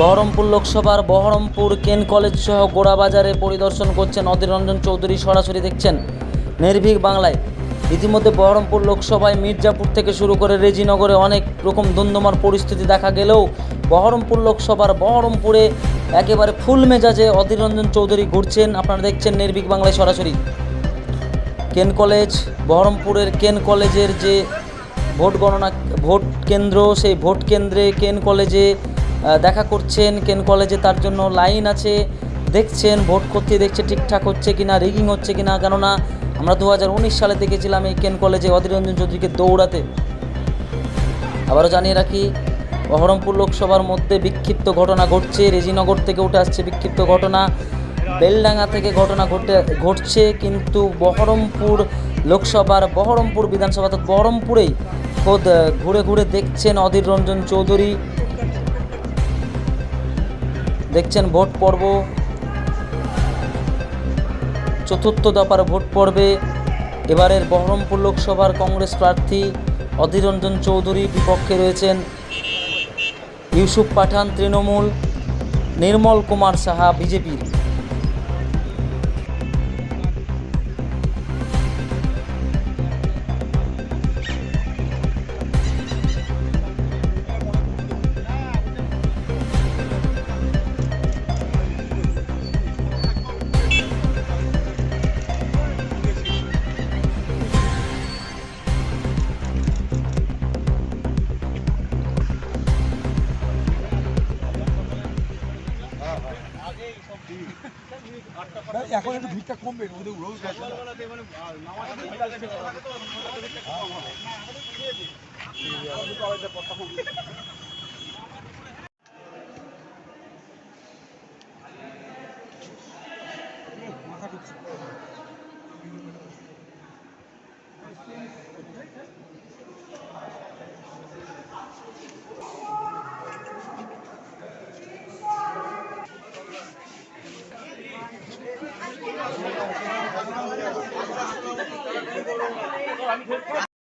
বহরমপুর লোকসভার বহরমপুর কেন কলেজ সহ গোড়াবাজারে পরিদর্শন করছেন অধীর রঞ্জন চৌধুরী, সরাসরি দেখছেন নির্ভীক বাংলায়। ইতিমধ্যে বহরমপুর লোকসভায় মির্জাপুর থেকে শুরু করে রেজিনগরে অনেক রকম ধুন্ধুমার পরিস্থিতি দেখা গেলেও বহরমপুর লোকসভার বহরমপুরে একেবারে ফুল মেজাজে অধীর রঞ্জন চৌধুরী ঘুরছেন। আপনারা দেখছেন নির্ভীক বাংলায় সরাসরি। কেন কলেজ, বহরমপুরের কেন কলেজের যে ভোট গণনা, ভোট কেন্দ্র, সেই ভোট কেন্দ্রে কেন কলেজে দেখা করছেন, কেন কলেজে তার জন্য লাইন আছে, দেখছেন ভোট করতে দেখছে, ঠিকঠাক হচ্ছে কি না রিগিং হচ্ছে কি না কেননা আমরা দু হাজার উনিশ সালে দেখেছিলাম এই কেন কলেজে অধীর রঞ্জন চৌধুরীকে দৌড়াতে। আবারও জানিয়ে রাখি, বহরমপুর লোকসভার মধ্যে বিক্ষিপ্ত ঘটনা ঘটছে, রেজিনগর থেকে উঠে আসছে বিক্ষিপ্ত ঘটনা, বেলডাঙ্গা থেকে ঘটনা ঘটে, ঘটছে, কিন্তু বহরমপুর লোকসভার, বহরমপুর বিধানসভা অর্থাৎ বহরমপুরেই খোদ, ঘুরে ঘুরে দেখছেন অধীর রঞ্জন চৌধুরী। দেখছেন ভোট পর্ব। চতুর্থ দফার ভোট পর্বে এবারের বহরমপুর লোকসভার কংগ্রেস প্রার্থী অধীর রঞ্জন চৌধুরী বিপক্ষে রয়েছেন ইউসুফ পাঠান, তৃণমূল, নির্মল কুমার সাহা, বিজেপির। এখন একটু ভিড়টা কমবে ওদের রোজ গেছে মাথা আমি